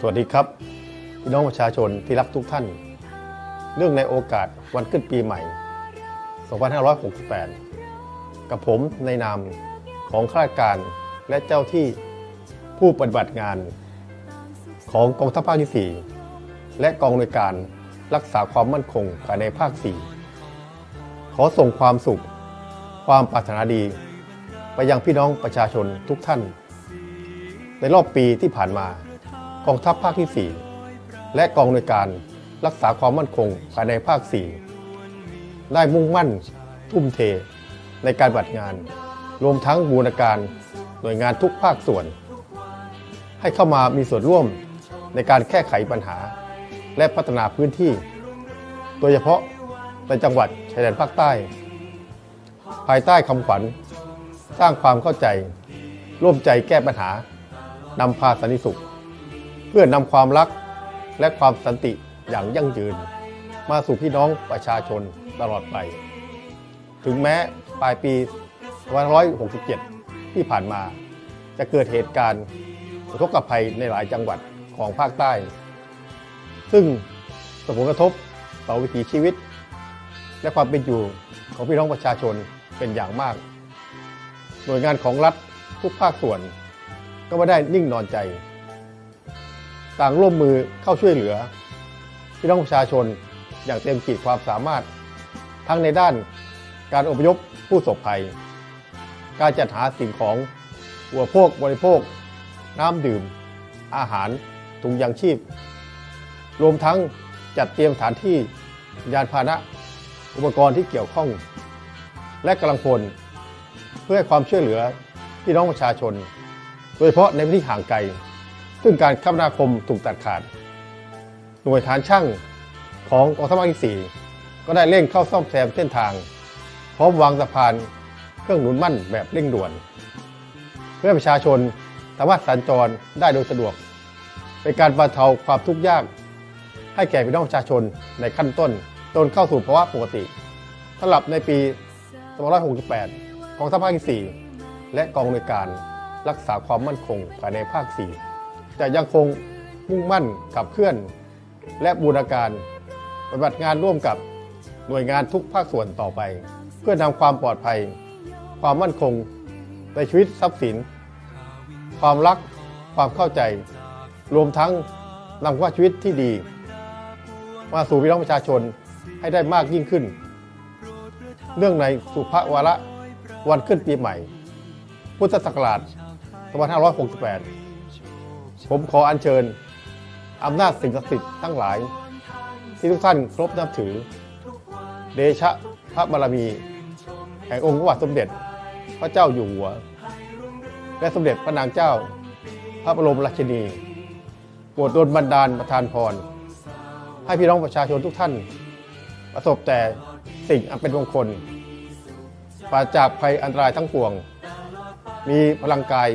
สวัสดีครับ พี่น้องประชาชนที่รักทุกท่านเนื่องในโอกาสวันขึ้นปีใหม่ 2568 กับผมในนามของข้าราชการและเจ้าที่ผู้ปฏิบัติงาน ของกองทัพภาคที่ 4 และกองหน่วยการรักษาความมั่นคงภายในภาค 4 ขอส่งความสุข ความปรารถนาดี ไปยังพี่น้องประชาชนทุกท่าน ในรอบปีที่ผ่านมา กองทัพภาคที่ 4 และกองหน่วยการรักษาความมั่นคงภายในภาค 4 ได้มุ่งมั่น ทุ่มเท ในการปฏิบัติงาน รวมทั้งบูรณาการหน่วยงานทุกภาคส่วน ให้เข้ามามีส่วนร่วมในการแก้ไขปัญหา และพัฒนาพื้นที่ โดยเฉพาะในจังหวัดชายแดนภาคใต้ ภายใต้คำขวัญ สร้างความเข้าใจ ร่วมใจแก้ปัญหานำพาสันติสุข เพื่อนำความรักและความสันติอย่างยั่งยืน มาสู่พี่น้องประชาชนตลอดไป ถึงแม้ปลายปี 2567 ที่ผ่านมา จะเกิดเหตุการณ์อุทกภัยในหลายจังหวัดของภาคใต้ ซึ่งส่งผลกระทบต่อวิถีชีวิต และความเป็นอยู่ของพี่น้องประชาชนเป็นอย่างมาก หน่วยงานของรัฐทุกภาคส่วนก็ไม่ได้นิ่งนอนใจ ต่างร่วมมือเข้าช่วยเหลือพี่น้องประชาชนอย่างเต็มขีดความสามารถ ทั้งในด้านการอพยพผู้สบภัย การจัดหาสิ่งของอุปโภคบริโภค น้ำดื่ม อาหารถุงยางชีพ รวมทั้งจัดเตรียมสถานที่ยานพาหนะ อุปกรณ์ที่เกี่ยวข้อง และกำลังพล เพื่อให้ความช่วยเหลือพี่น้องประชาชน โดยเฉพาะในพื้นที่ห่างไกล ซึ่งการคมนาคมถูกตัดขาด หน่วยฐานช่างของกองทัพภาคที่4ก็ได้เร่งเข้าซ่อมแซมเส้นทาง พร้อมวางสะพานเครื่องหนุนมั่นแบบเร่งด่วน เพื่อประชาชนสามารถสัญจรได้โดยสะดวก เป็นการบรรเทาความทุกข์ยาก ให้แก่พี่น้องประชาชนในขั้นต้นจนเข้าสู่ภาวะปกติสำหรับในปี 2568 กองทัพภาคที่ 4 และกองหน่วยการรักษาความมั่นคงภายในภาค 4 จะยังคงมุ่งมั่นขับเคลื่อน และบูรณาการปฏิบัติงานร่วมกับหน่วยงานทุกภาคส่วนต่อไป เพื่อนำความปลอดภัย ความมั่นคงในชีวิตทรัพย์สิน ความรักความเข้าใจ รวมทั้งนำว่าชีวิตที่ดี มาสู่พี่น้องประชาชนให้ได้มากยิ่งขึ้น เนื่องในสุภวาระวันขึ้นปีใหม่ พุทธศักราช 2568 ผมขออัญเชิญอำนาจสิ่งศักดิ์สิทธิ์ทั้งหลาย ที่ทุกท่านเคารพนับถือ เดชะพระบารมี แห่งองค์พระบาทสมเด็จ พระเจ้าอยู่หัว และสมเด็จพระนางเจ้า พระบรมราชินีโปรดดลบันดาลประทานพร ให้พี่น้องประชาชนทุกท่าน ประสบแต่สิ่งอันเป็นมงคลปราศจากภัยอันตรายทั้งปวง มีพลังกาย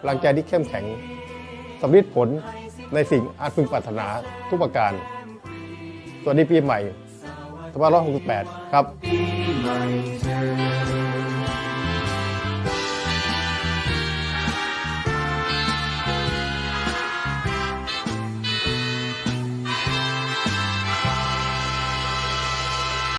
พลังใจที่เข้มแข็ง สำลิดผลในสิ่งอันพึงปรารถนาทุกประการ สวัสดีปีใหม่2568 ครับปีใหม่เธอ